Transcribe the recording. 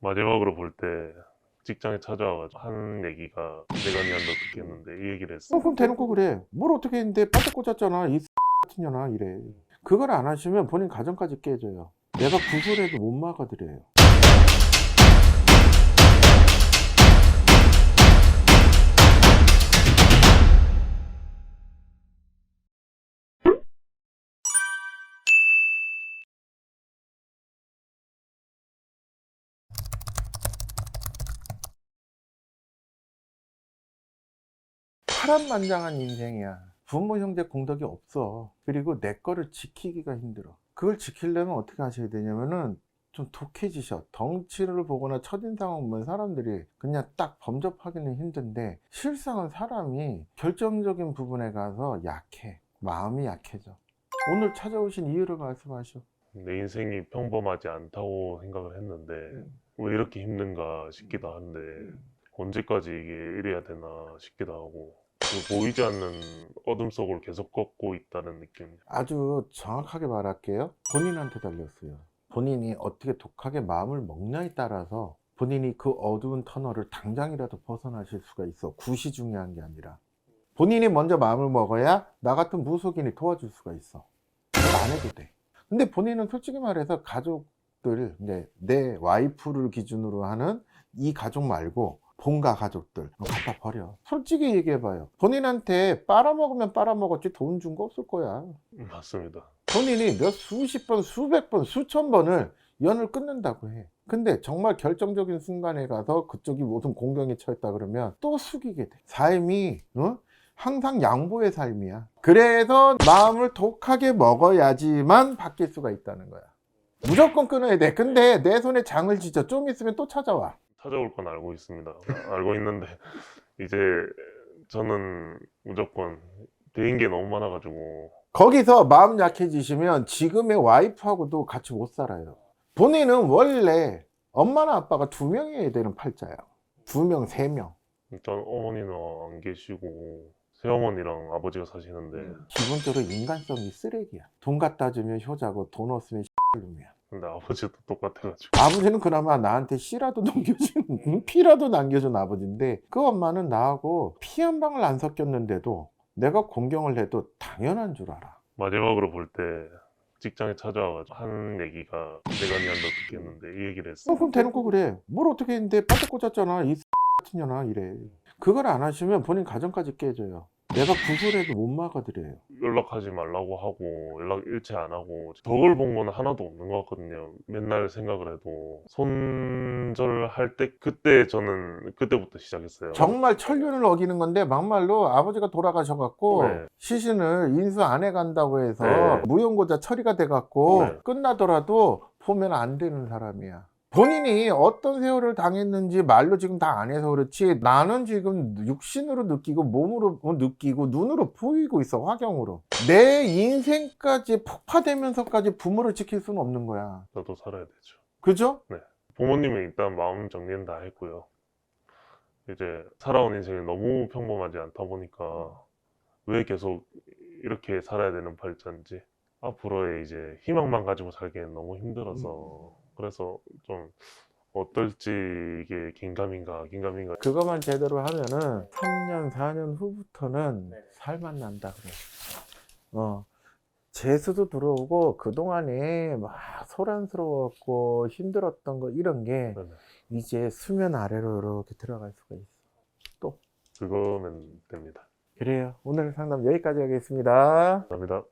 마지막으로 볼 때 직장에 찾아와가지고 한 얘기가 내가 니한테 어떻게 했는데 이 얘기를 했어. 어, 그럼 대놓고 그래. 뭘 어떻게 했는데 바짝 꽂았잖아. 이 같은 년아 이래. 그걸 안 하시면 본인 가정까지 깨져요. 내가 구슬해도 못 막아드려요. 파란만장한 인생이야. 부모 형제 공덕이 없어. 그리고 내 거를 지키기가 힘들어. 그걸 지키려면 어떻게 하셔야 되냐면은 좀 독해지셔. 덩치를 보거나 첫인상을 보면 사람들이 그냥 딱 범접하기는 힘든데 실상은 사람이 결정적인 부분에 가서 약해. 마음이 약해져. 오늘 찾아오신 이유를 말씀하시오. 내 인생이 평범하지 않다고 생각을 했는데 음. 왜 이렇게 힘든가 싶기도 한데 언제까지 이게 이래야 되나 싶기도 하고 그 보이지 않는 어둠 속을 계속 걷고 있다는 느낌. 아주 정확하게 말할게요. 본인한테 달렸어요. 본인이 어떻게 독하게 마음을 먹냐에 따라서 본인이 그 어두운 터널을 당장이라도 벗어나실 수가 있어. 굿이 중요한 게 아니라. 본인이 먼저 마음을 먹어야 나 같은 무속인이 도와줄 수가 있어. 안 해도 돼. 근데 본인은 솔직히 말해서 가족들, 이제 내 와이프를 기준으로 하는 이 가족 말고 본가 가족들 갖다 버려. 솔직히 얘기해봐요. 본인한테 빨아먹으면 빨아먹었지 돈 준 거 없을 거야. 맞습니다. 본인이 몇 수십 번, 수백 번, 수천 번을 연을 끊는다고 해. 근데 정말 결정적인 순간에 가서 그쪽이 무슨 공경에 처했다 그러면 또 숙이게 돼. 삶이 어? 항상 양보의 삶이야. 그래서 마음을 독하게 먹어야지만 바뀔 수가 있다는 거야. 무조건 끊어야 돼. 근데 내 손에 장을 지져. 좀 있으면 또 찾아와. 찾아올 건 알고 있습니다. 알고 있는데 이제 저는 무조건 대인 게 너무 많아가지고 거기서 마음 약해지시면 지금의 와이프하고도 같이 못 살아요. 본인은 원래 엄마나 아빠가 두 명이어야 되는 팔자야. 두 명, 세 명. 일단 어머니는 안 계시고 새어머니랑 아버지가 사시는데 기본적으로 인간성이 쓰레기야. 돈 갖다 주면 효자고 돈 없으면 X놈이야. 근데 아버지도 똑같아가지고 아버지는 그나마 나한테 씨라도 넘겨준, 피라도 남겨준 아버지인데 그 엄마는 나하고 피 한 방울 안 섞였는데도 내가 공경을 해도 당연한 줄 알아. 마지막으로 볼 때 직장에 찾아와가지고 한 얘기가 내가 니한테 어떻게 했는데 이 얘기를 했어. 어, 그럼 대놓고 그래. 뭘 어떻게 했는데 바짝 꽂았잖아. 이 같은 년아 이래. 그걸 안 하시면 본인 가정까지 깨져요. 내가 구슬해도 못 막아드려요. 연락하지 말라고 하고 연락 일체 안 하고 덕을 본 건 하나도 없는 것 같거든요. 맨날 생각을 해도 손절할 때 그때 저는 그때부터 시작했어요. 정말 천륜을 어기는 건데 막말로 아버지가 돌아가셔갖고 네. 시신을 인수 안 해간다고 해서 네. 무용고자 처리가 돼갖고 네. 끝나더라도 보면 안 되는 사람이야. 본인이 어떤 세월을 당했는지 말로 지금 다 안 해서 그렇지 나는 지금 육신으로 느끼고 몸으로 느끼고 눈으로 보이고 있어 화경으로 내 인생까지 폭파되면서까지 부모를 지킬 수는 없는 거야 저도 살아야 되죠. 그죠? 부모님은 일단 마음 정리는 다 했고요. 이제 살아온 인생이 너무 평범하지 않다 보니까 왜 계속 이렇게 살아야 되는 발자인지 앞으로의 이제 희망만 가지고 살기엔 너무 힘들어서 그래서 좀 어떨지 이게 긴가민가 긴가민가 그것만 제대로 하면은 3년, 4년 후부터는 살만 난다 그래. 어. 재수도 들어오고 그 동안에 막 소란스러웠고 힘들었던 거 이런 게 네네. 이제 수면 아래로 이렇게 들어갈 수가 있어. 그거면 됩니다. 그래요. 오늘 상담 여기까지 하겠습니다. 감사합니다.